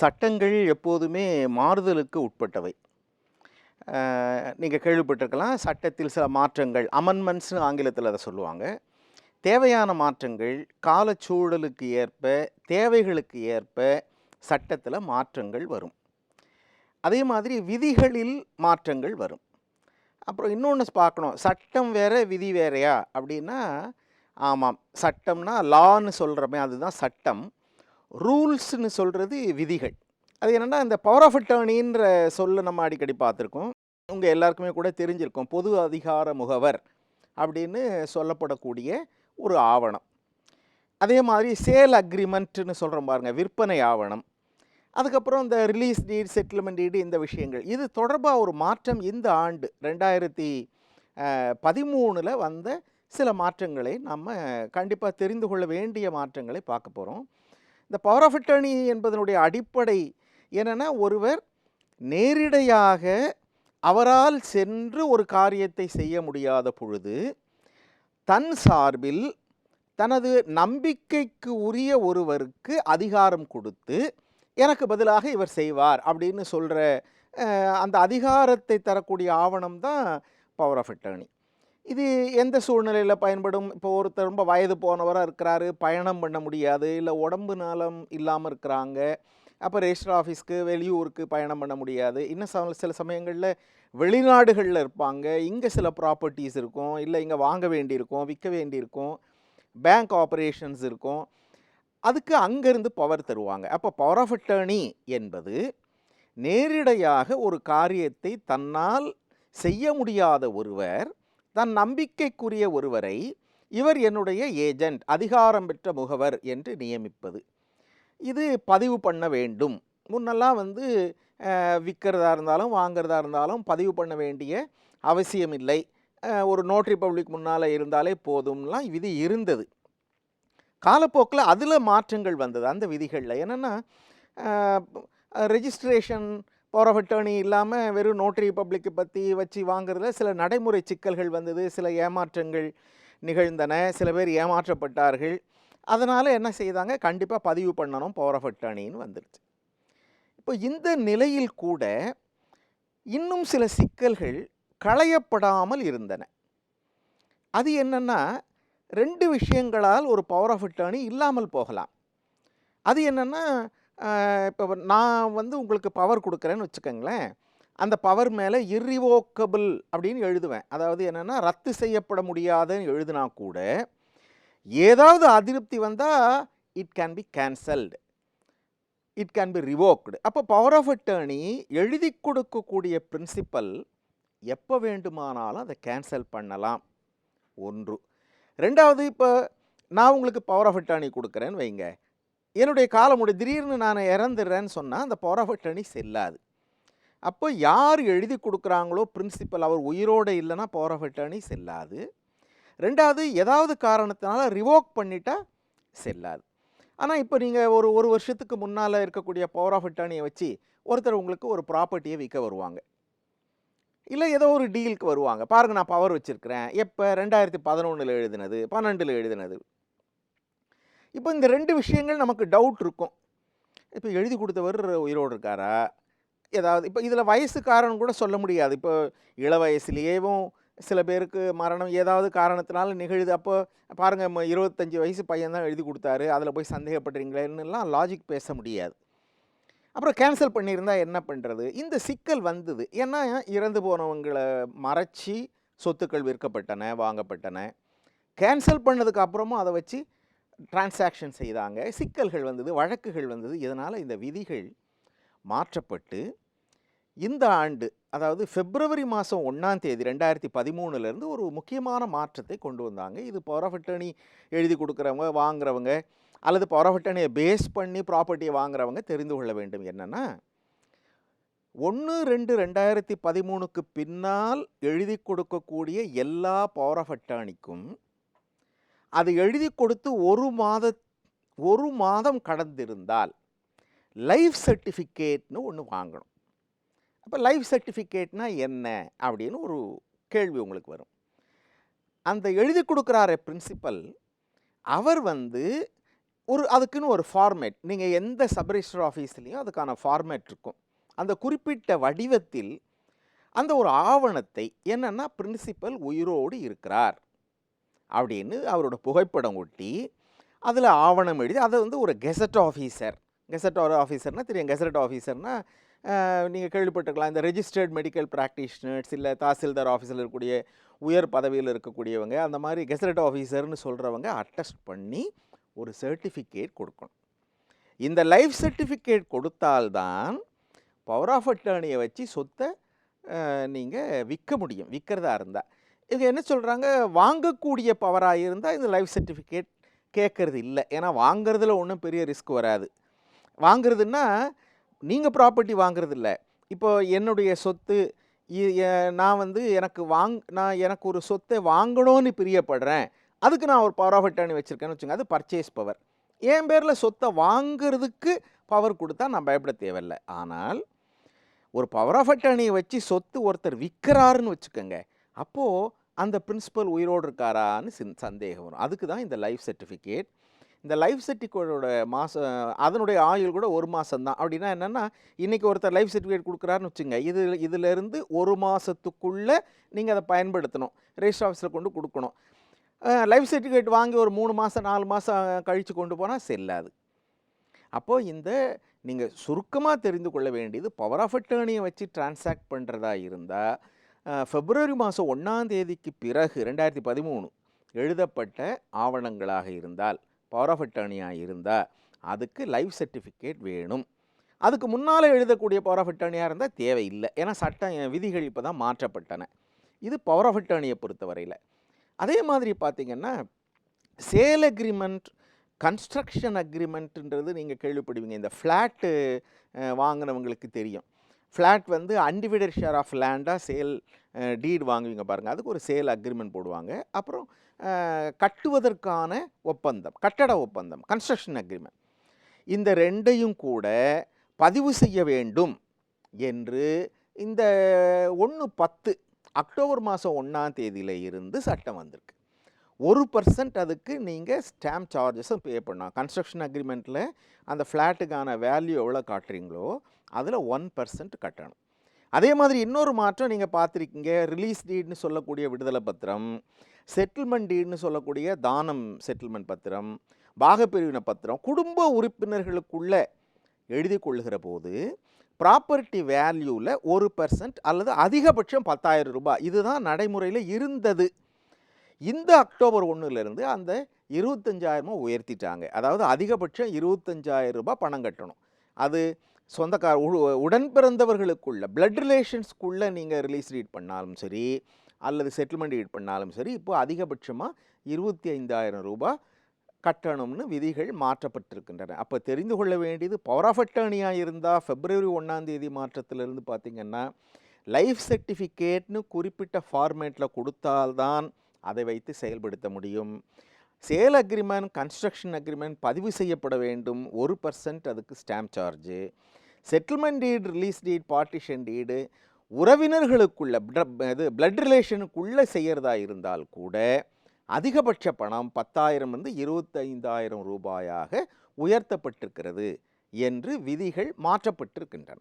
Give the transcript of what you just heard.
சட்டங்கள் எப்போதுமே மாறுதலுக்கு உட்பட்டவை. நீங்கள் கேள்விப்பட்டிருக்கலாம் சட்டத்தில் சில மாற்றங்கள் அமெண்ட்மெண்ட்ஸ்னு ஆங்கிலத்தில் அதை சொல்லுவாங்க. தேவையான மாற்றங்கள் காலச்சூழலுக்கு ஏற்ப தேவைகளுக்கு ஏற்ப சட்டத்தில் மாற்றங்கள் வரும். அதே மாதிரி விதிகளில் மாற்றங்கள் வரும். அப்புறம் இன்னொன்று பார்க்கணும் சட்டம் வேறு விதி வேறையா? அப்படின்னா ஆமாம் சட்டம்னா லான்னு சொல்கிறோமே அதுதான் சட்டம். ரூல்ஸ்னு சொல்கிறது விதிகள். அது என்னென்னா இந்த பவர் ஆஃப் அட்டர்னின்ற சொல்ல நம்ம அடிக்கடி பார்த்துருக்கோம். உங்கள் எல்லாருக்குமே கூட தெரிஞ்சிருக்கோம். பொது அதிகார முகவர் அப்படின்னு சொல்லப்படக்கூடிய ஒரு ஆவணம். அதே மாதிரி சேல் அக்ரிமெண்ட்னு சொல்கிறோம் பாருங்கள் விற்பனை ஆவணம். அதுக்கப்புறம் இந்த ரிலீஸ் டீட் செட்டில்மெண்ட் டீடு இந்த விஷயங்கள். இது தொடர்பாக ஒரு மாற்றம் இந்த ஆண்டு ரெண்டாயிரத்தி பதிமூணில் வந்த சில மாற்றங்களை நம்ம கண்டிப்பாக தெரிந்து கொள்ள வேண்டிய மாற்றங்களை பார்க்க போகிறோம் இந்த பவர் ஆஃப் அட்டர்னி என்பதனுடைய அடிப்படை என்னென்னா ஒருவர் நேரிடையாக அவரால் சென்று ஒரு காரியத்தை செய்ய முடியாத பொழுது தன் சார்பில் தனது நம்பிக்கைக்கு உரிய ஒருவருக்கு அதிகாரம் கொடுத்து எனக்கு பதிலாக இவர் செய்வார் அப்படின்னு சொல்கிற அந்த அதிகாரத்தை தரக்கூடிய ஆவணம் தான் பவர் ஆஃப் அட்டர்னி இது எந்த சூழ்நிலையில் பயன்படும்? இப்போ ஒருத்தர் ரொம்ப வயது போனவராக இருக்கிறாரு பயணம் பண்ண முடியாது இல்லை உடம்பு நலம் இல்லாமல் இருக்கிறாங்க அப்போ ரெஜிஸ்டர் ஆஃபீஸ்க்கு வெளியூருக்கு பயணம் பண்ண முடியாது. இன்னும் ச சில சமயங்களில் வெளிநாடுகளில் இருப்பாங்க. இங்கே சில ப்ராப்பர்ட்டிஸ் இருக்கும் இல்லை இங்கே வாங்க வேண்டியிருக்கும் விற்க வேண்டியிருக்கும் பேங்க் ஆப்ரேஷன்ஸ் இருக்கும். அதுக்கு அங்கேருந்து பவர் தருவாங்க. அப்போ பவர் ஆஃப் அட்டர்னி என்பது நேரிடையாக ஒரு காரியத்தை தன்னால் செய்ய முடியாத ஒருவர் தன் நம்பிக்கைக்குரிய ஒருவரை இவர் என்னுடைய ஏஜெண்ட் அதிகாரம் பெற்ற முகவர் என்று நியமிப்பது. இது பதிவு பண்ண வேண்டும். முன்னெல்லாம் வந்து விற்கிறதா இருந்தாலும் வாங்கிறதா இருந்தாலும் பதிவு பண்ண வேண்டிய அவசியம் இல்லை. ஒரு நோட்ரி பப்ளிக் முன்னால் இருந்தாலே போதும்லாம் விதி இருந்தது. காலப்போக்கில் அதில் மாற்றங்கள் வந்தது அந்த விதிகளில். என்னென்னா ரெஜிஸ்ட்ரேஷன் பவர் ஆஃப் அட்டர்னி இல்லாமல் வெறும் நோட்டரி பப்ளிக்கை பற்றி வச்சு வாங்குறதுல சில நடைமுறை சிக்கல்கள் வந்தது சில ஏமாற்றங்கள் நிகழ்ந்தன சில பேர் ஏமாற்றப்பட்டார்கள். அதனால் என்ன செய்தாங்க? கண்டிப்பாக பதிவு பண்ணணும் பவர் ஆஃப் அட்டர்னின்னு வந்துருச்சு. இப்போ இந்த நிலையில் கூட இன்னும் சில சிக்கல்கள் களையப்படாமல் இருந்தன. அது என்னென்னா ரெண்டு விஷயங்களால் ஒரு பவர் ஆஃப் அட்டர்னி இல்லாமல் போகலாம். அது என்னென்னா இப்போ நான் வந்து உங்களுக்கு பவர் கொடுக்குறேன்னு வச்சுக்கோங்களேன். அந்த பவர் மேலே இர்ரிவோக்கபிள் அப்படின்னு எழுதுவேன். அதாவது என்னென்னா ரத்து செய்யப்பட முடியாதுன்னு எழுதினா கூட ஏதாவது அதிருப்தி வந்தால் it can be cancelled it can be revoked அப்போ பவர் ஆஃப் அட்டர்னி எழுதி கொடுக்கக்கூடிய பிரின்சிபல் எப்போ வேண்டுமானாலும் அதை கேன்சல் பண்ணலாம். ஒன்று. ரெண்டாவது இப்போ நான் உங்களுக்கு பவர் ஆஃப் அட்டர்னி கொடுக்குறேன்னு வைங்க. என்னுடைய காலம் உடைய திடீர்னு நான் இறந்துடுறேன்னு சொன்னால் அந்த பவர் செல்லாது அப்போ யார் எழுதி கொடுக்குறாங்களோ பிரின்சிபல் அவர் உயிரோடு இல்லைன்னா பவர் செல்லாது ரெண்டாவது ஏதாவது காரணத்தினால ரிவோக் பண்ணிட்டா செல்லாது. ஆனால் இப்போ நீங்கள் ஒரு ஒரு வருஷத்துக்கு முன்னால் இருக்கக்கூடிய பவர் ஆஃப் அட்டர்னியை வச்சு ஒருத்தர் உங்களுக்கு ஒரு ப்ராப்பர்ட்டியை விற்க வருவாங்க. இல்லை ஏதோ ஒரு டீலுக்கு வருவாங்க. பாருங்கள் நான் பவர் வச்சுருக்கிறேன். எப்போ? ரெண்டாயிரத்தி பதினொன்றில் எழுதினது பன்னெண்டில் எழுதினது. இப்போ இந்த ரெண்டு விஷயங்கள் நமக்கு டவுட் இருக்கும். இப்போ எழுதி கொடுத்தவர் உயிரோடு இருக்காரா? ஏதாவது இப்போ இதில் வயசு காரணம் கூட சொல்ல முடியாது. இப்போ இள வயசுலேயேவும் சில பேருக்கு மரணம் ஏதாவது காரணத்தினால நிகழுது. அப்போ பாருங்கள் இருபத்தஞ்சி வயசு பையன் தான் எழுதி கொடுத்தாரு. அதில் போய் சந்தேகப்படுறீங்களேன்னுலாம் லாஜிக் பேச முடியாது. அப்புறம் கேன்சல் பண்ணியிருந்தா என்ன பண்ணுறது? இந்த சிக்கல் வந்தது. ஏன்னா இறந்து போனவங்களை மறைச்சி சொத்துக்கள் விற்கப்பட்டன வாங்கப்பட்டன. கேன்சல் பண்ணதுக்கு அப்புறமும் அதை வச்சு டிரான்சாக்ஷன் செய்தாங்க சிக்கல்கள் வந்தது வழக்குகள் வந்தது. இதனால் இந்த விதிகள் மாற்றப்பட்டு இந்த ஆண்டு அதாவது பிப்ரவரி மாதம் ஒன்றாம் தேதி ரெண்டாயிரத்தி பதிமூணுலேருந்து ஒரு முக்கியமான மாற்றத்தை கொண்டு வந்தாங்க. இது பவர் ஆஃப் அட்டர்னி எழுதி கொடுக்குறவங்க வாங்குறவங்க அல்லது பவர் ஆஃப் அட்டர்னியை பேஸ் பண்ணி ப்ராப்பர்ட்டியை வாங்குறவங்க தெரிந்து கொள்ள வேண்டும். என்னென்னா ஒன்று ரெண்டு ரெண்டாயிரத்தி பதிமூணுக்கு பின்னால் எழுதி கொடுக்கக்கூடிய எல்லா பவர் ஆஃப் அட்டர்னிக்கும் அது எழுதி கொடுத்து ஒரு மாத ஒரு மாதம் கடந்திருந்தால் லைஃப் சர்டிஃபிகேட்னு ஒன்று வாங்கணும். அப்போ லைஃப் சர்டிஃபிகேட்னால் என்ன அப்படின்னு ஒரு கேள்வி உங்களுக்கு வரும். அந்த எழுதி கொடுக்குறாரு பிரின்சிபல் அவர் வந்து ஒரு அதுக்குன்னு ஒரு ஃபார்மேட் நீங்கள் எந்த சப்ரிஜிஸ்டர் ஆஃபீஸ்லேயும் அதுக்கான ஃபார்மேட் இருக்கும். அந்த குறிப்பிட்ட வடிவத்தில் அந்த ஒரு ஆவணத்தை என்னென்னா பிரின்சிபல் உயிரோடு இருக்கிறார். அப்படின்னு அவரோட புகைப்படம் ஒட்டி அதில் ஆவணம் எழுதி அதை வந்து ஒரு கெசட் ஆஃபீஸர் கெசட் ஆஃபீஸர்னா தெரியும். கெசட் ஆஃபீஸர்னால் நீங்கள் கேள்விப்பட்டிருக்கலாம் இந்த ரெஜிஸ்டர்ட் மெடிக்கல் ப்ராக்டிஷனர்ஸ் இல்லை தாசில்தார் ஆஃபீஸில் இருக்கக்கூடிய உயர் பதவியில் இருக்கக்கூடியவங்க அந்த மாதிரி கெசட் ஆஃபீஸர்னு சொல்கிறவங்க அட்டஸ்ட் பண்ணி ஒரு சர்டிஃபிகேட் கொடுக்கணும். இந்த லைஃப் சர்டிஃபிகேட் கொடுத்தால்தான் பவர் ஆஃப் அட்டர்னியை வச்சு சொத்தை நீங்கள் விற்க முடியும் விற்கிறதா இருந்தால் இவங்க என்ன சொல்கிறாங்க வாங்கக்கூடிய பவராக இருந்தால் இந்த லைஃப் சர்டிஃபிகேட் கேட்கறது இல்லை. ஏன்னா வாங்குறதுல ஒன்றும் பெரிய ரிஸ்க் வராது. வாங்குறதுன்னா நீங்கள் ப்ராப்பர்ட்டி வாங்குறது இல்லை. இப்போ என்னுடைய சொத்து நான் வந்து எனக்கு வாங் நான் எனக்கு ஒரு சொத்தை வாங்கணும்னு பிரியப்படுறேன். அதுக்கு நான் ஒரு பவர் ஆஃப் அட்டர்னி வச்சுருக்கேன்னு வச்சுங்க அது பர்ச்சேஸ் பவர் என் பேரில் சொத்தை வாங்குறதுக்கு பவர் கொடுத்தா நான் பயப்பட தேவையில்லை. ஆனால் ஒரு பவர் ஆஃப் அட்டர்னியை வச்சு சொத்து ஒருத்தர் விற்கிறாருன்னு வச்சுக்கோங்க. அப்போது அந்த பிரின்சிபல் உயிரோடு இருக்காரான்னு சின் சந்தேகம் வரும். அதுக்கு தான் இந்த லைஃப் சர்டிஃபிகேட் இந்த லைஃப் சர்டிஃபிகேட்டோட மாதம் அதனுடைய ஆயுள் கூட ஒரு மாதம் தான். அப்படின்னா என்னென்னா இன்றைக்கி ஒருத்தர் லைஃப் சர்டிஃபிகேட் கொடுக்குறாருன்னு வச்சுங்க இது இதிலேருந்து ஒரு மாதத்துக்குள்ளே நீங்கள் அதை பயன்படுத்தணும். ரெஜிஸ்டர் ஆஃபீஸில் கொண்டு கொடுக்கணும். லைஃப் சர்டிஃபிகேட் வாங்கி ஒரு மூணு மாதம் நாலு மாதம் கழித்து கொண்டு போனால் செல்லாது. அப்போது இந்த நீங்கள் சுருக்கமாக தெரிந்து கொள்ள வேண்டியது பவர் ஆஃப் அட்டர்னியை வச்சு டிரான்சாக்ட் பண்ணுறதா இருந்தால் பிப்ரவரி மாதம் ஒன்றாம் தேதிக்கு பிறகு ரெண்டாயிரத்தி பதிமூணு எழுதப்பட்ட ஆவணங்களாக இருந்தால் பவர் ஆஃப் அட்டர்னியாக இருந்தால் அதுக்கு லைஃப் சர்டிஃபிகேட் வேணும். அதுக்கு முன்னால் எழுதக்கூடிய பவர் ஆஃப் அட்டர்னியாக இருந்தால் தேவையில்லை. ஏன்னா சட்ட விதிகள் இப்போ தான் மாற்றப்பட்டன. இது பவர் ஆஃப் அட்டர்னியை பொறுத்தவரையில். அதே மாதிரி பார்த்தீங்கன்னா சேல் அக்ரிமெண்ட் கன்ஸ்ட்ரக்ஷன் அக்ரிமெண்ட்டுன்றது நீங்கள் கேள்விப்படுவீங்க. இந்த ஃப்ளாட்டு வாங்கினவங்களுக்கு தெரியும். ஃப்ளாட் வந்து அன்டிவைடட் ஷேர் ஆஃப் லேண்டாக சேல் டீட் வாங்குவீங்க பாருங்கள் அதுக்கு ஒரு சேல் அக்ரிமெண்ட் போடுவாங்க. அப்புறம் கட்டுவதற்கான ஒப்பந்தம் கட்டட ஒப்பந்தம் கன்ஸ்ட்ரக்ஷன் அக்ரிமெண்ட் இந்த ரெண்டையும் கூட பதிவு செய்ய வேண்டும் என்று இந்த ஒன்று பத்து அக்டோபர் மாதம் ஒன்றாம் தேதியில் இருந்து சட்டம் வந்திருக்கு. ஒரு பர்சன்ட் அதுக்கு நீங்கள் ஸ்டாம்ப் சார்ஜஸும் பே பண்ணலாம். கன்ஸ்ட்ரக்ஷன் அக்ரிமெண்ட்டில் அந்த ஃப்ளாட்டுக்கான வேல்யூ எவ்வளோ காட்டுறீங்களோ அதில் ஒன் பர்சன்ட் கட்டணும். அதே மாதிரி இன்னொரு மாற்றம் நீங்கள் பார்த்துருக்கீங்க. ரிலீஸ் டீட்னு சொல்லக்கூடிய விடுதலை பத்திரம் செட்டில்மெண்ட் டீட்னு சொல்லக்கூடிய தானம் செட்டில்மெண்ட் பத்திரம் பாகப்பிரிவின பத்திரம் குடும்ப உறுப்பினர்களுக்குள்ளே எழுதி கொள்ளுகிற போது ப்ராப்பர்ட்டி வேல்யூவில் ஒரு பர்சன்ட் அல்லது அதிகபட்சம் பத்தாயிரம் ரூபாய். இதுதான் நடைமுறையில் இருந்தது. இந்த அக்டோபர் ஒன்றுலேருந்து அந்த இருபத்தஞ்சாயிரமும் உயர்த்திட்டாங்க. அதாவது அதிகபட்சம் இருபத்தஞ்சாயிரம் ரூபாய் பணம் கட்டணும். அது சொந்தக்கார உ- உடன் பிறந்தவர்களுக்குள்ள பிளட் ரிலேஷன்ஸ்க்குள்ளே நீங்கள் ரிலீஸ் ரீட் பண்ணாலும் சரி அல்லது செட்டில்மெண்ட் ரீட் பண்ணாலும் சரி இப்போ அதிகபட்சமாக இருபத்தி ஐந்தாயிரம் ரூபாய் கட்டணும்னு விதிகள் மாற்றப்பட்டிருக்கின்றன. அப்போ தெரிந்து கொள்ள வேண்டியது பவர் ஆஃப் அட்டர்னியாக இருந்தால் ஃபெப்ரவரி ஒன்றாம் தேதி மாற்றத்திலிருந்து பார்த்தீங்கன்னா லைஃப் சர்டிஃபிகேட்னு குறிப்பிட்ட ஃபார்மேட்டில் கொடுத்தால்தான் அதை வைத்து செயல்படுத்த முடியும். சேல் அக்ரிமெண்ட் கன்ஸ்ட்ரக்ஷன் அக்ரிமெண்ட் பதிவு செய்யப்பட வேண்டும். ஒரு பர்சன்ட் அதுக்கு stamp charge settlement deed release deed partition deed உறவினர்களுக்குள்ள இது பிளட் ரிலேஷனுக்குள்ளே செய்கிறதா இருந்தால் கூட அதிகபட்ச பணம் பத்தாயிரம் வந்து இருபத்தைந்தாயிரம் ரூபாயாக உயர்த்தப்பட்டிருக்கிறது என்று விதிகள் மாற்றப்பட்டிருக்கின்றன.